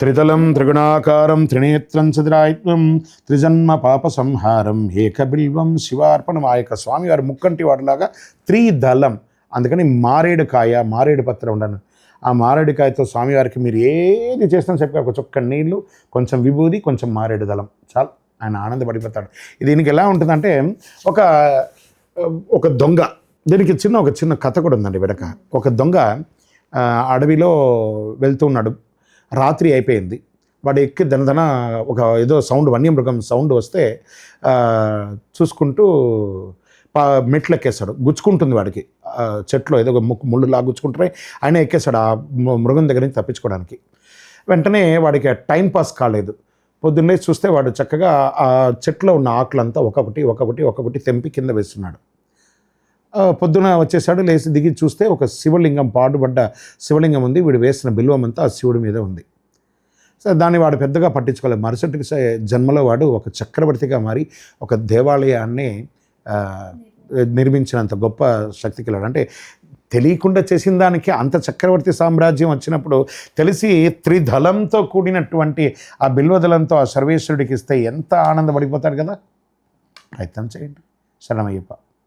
త్రితలం త్రిగుణాకారం త్రినేత్రం చతురాయుత్వం త్రిజన్మ పాప సంహారం ఏకబిల్వం శివార్పణం ఆ యొక్క స్వామివారి ముక్కంటి వాడిలాగా త్రిదళం. అందుకని మారేడు కాయ మారేడు పత్రం ఉండను. ఆ మారేడుకాయతో స్వామివారికి మీరు ఏది చేస్తాను చెప్పి ఒక చొక్క నీళ్ళు కొంచెం విభూది కొంచెం మారేడు దళం. చాలు. ఆయన ఆనందపడిపోతాడు. ఇది దీనికి ఎలా ఉంటుందంటే ఒక ఒక దొంగ దీనికి చిన్న ఒక చిన్న కథ కూడా ఉందండి వెనక. ఒక దొంగ అడవిలో వెళ్తూ ఉన్నాడు. రాత్రి అయిపోయింది. వాడు ఎక్కి దనదన ఒక ఏదో సౌండ్ వన్యమృగం సౌండ్ వస్తే చూసుకుంటూ పా మెట్లు ఎక్కేస్తాడు గుచ్చుకుంటుంది వాడికి. చెట్లో ఏదో ఒక ముక్కు ముళ్ళు లాగా ఆయన ఎక్కేస్తాడు ఆ మృగం దగ్గర నుంచి తప్పించుకోవడానికి. వెంటనే వాడికి టైం పాస్ కాలేదు. పొద్దున్నే చూస్తే వాడు చక్కగా ఆ చెట్లో ఉన్న ఆకులంతా ఒక్కొక్కటి ఒక్కొక్కటి ఒక్కొక్కటి తెంపి కింద వేస్తున్నాడు. పొద్దున వచ్చేసాడు లేచి దిగి చూస్తే ఒక శివలింగం పాడుపడ్డ శివలింగం ఉంది. వీడు వేసిన బిల్వం అంతా ఆ శివుడి మీద ఉంది. సో దాన్ని వాడు పెద్దగా పట్టించుకోలేదు. మరుసటి జన్మలో వాడు ఒక చక్రవర్తిగా మారి ఒక దేవాలయాన్ని నిర్మించినంత గొప్ప శక్తి కలడు అంటే తెలియకుండా చేసిన దానికి అంత చక్రవర్తి సామ్రాజ్యం వచ్చినప్పుడు తెలిసి త్రిదళంతో కూడినటువంటి ఆ బిల్వదళంతో ఆ సర్వేశ్వరుడికి ఇస్తే ఎంత ఆనందపడిపోతాడు కదా? ప్రయత్నం చేయండి. శరణమయ్యప్ప.